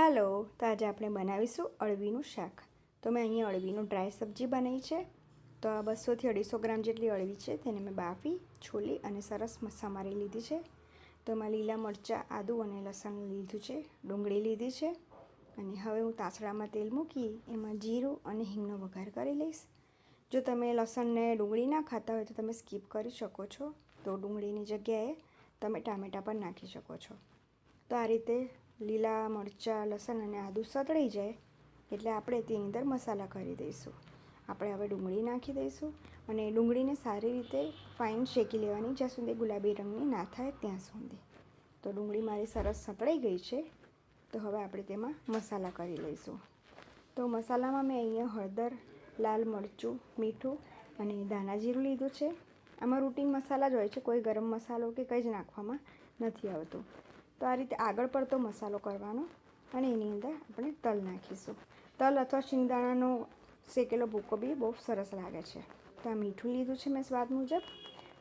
Hello, તો આજે આપણે બનાવીશું અળવીનું શાક. તો મેં અહીંયા અળવીનું ડ્રાય સબ્જી બનાવી છે. તો આ બસોથી અઢીસો ગ્રામ જેટલી અળવી છે, તેને મેં બાફી, છોલી અને સરસ સમારી લીધી છે. તો એમાં લીલા મરચાં, આદું અને લસણ લીધું છે, ડુંગળી લીધી છે. અને હવે હું તાસડામાં તેલ મૂકી એમાં જીરું અને હિંગનો વઘાર કરી લઈશ. જો તમે લસણને ડુંગળી ના ખાતા હોય તો તમે સ્કીપ કરી શકો છો. તો ડુંગળીની જગ્યાએ તમે ટામેટાં પણ નાખી શકો છો. તો આ રીતે લીલા મરચાં, લસણ અને આદું સતળાઈ જાય એટલે આપણે તેની અંદર મસાલા કરી દઈશું. આપણે હવે ડુંગળી નાખી દઈશું અને ડુંગળીને સારી રીતે ફાઇન શેકી લેવાની, જ્યાં સુધી ગુલાબી રંગની ના થાય ત્યાં સુધી. તો ડુંગળી મારી સરસ સતળાઈ ગઈ છે, તો હવે આપણે તેમાં મસાલા કરી લઈશું. તો મસાલામાં મેં અહીંયા હળદર, લાલ મરચું, મીઠું અને દાણા જીરું લીધું છે. આમાં રૂટીન મસાલા જ હોય છે, કોઈ ગરમ મસાલો કે કંઈ જ નાખવામાં નથી આવતું. તો આ રીતે આગળ પડતો મસાલો કરવાનો અને એની અંદર આપણે તલ નાખીશું. તલ અથવા શિંગદાણાનો શેકેલો ભૂકો બી બહુ સરસ લાગે છે. તો આ મીઠું લીધું છે મેં સ્વાદ મુજબ.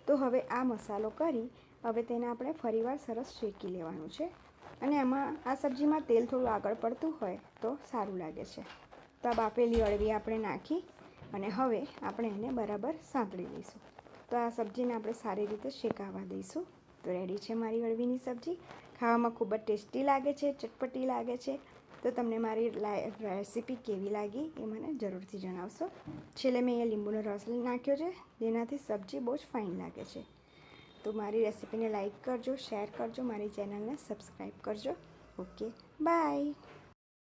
તો હવે આ મસાલો કરી હવે તેને આપણે ફરીવાર સરસ શેકી લેવાનું છે. અને એમાં આ સબ્જીમાં તેલ થોડું આગળ પડતું હોય તો સારું લાગે છે. તો આ બાફેલી અળવી આપણે નાખી અને હવે આપણે એને બરાબર સાંતળી લઈશું. તો આ સબ્જીને આપણે સારી રીતે શેકાવા દઈશું. તો રેડી છે મારી અળવીની સબ્જી. ખાવામાં ખૂબ જ ટેસ્ટી લાગે છે, ચટપટી લાગે છે. તો તમને મારી રેસીપી કેવી લાગી એ મને જરૂરથી જણાવશો. છેલ્લે મેં અહીંયા લીંબુનો રસ નાખ્યો છે, જેનાથી સબ્જી બહુ જ ફાઇન લાગે છે. તો મારી રેસીપીને લાઇક કરજો, શેર કરજો, મારી ચેનલને સબસ્ક્રાઈબ કરજો. Okay, bye.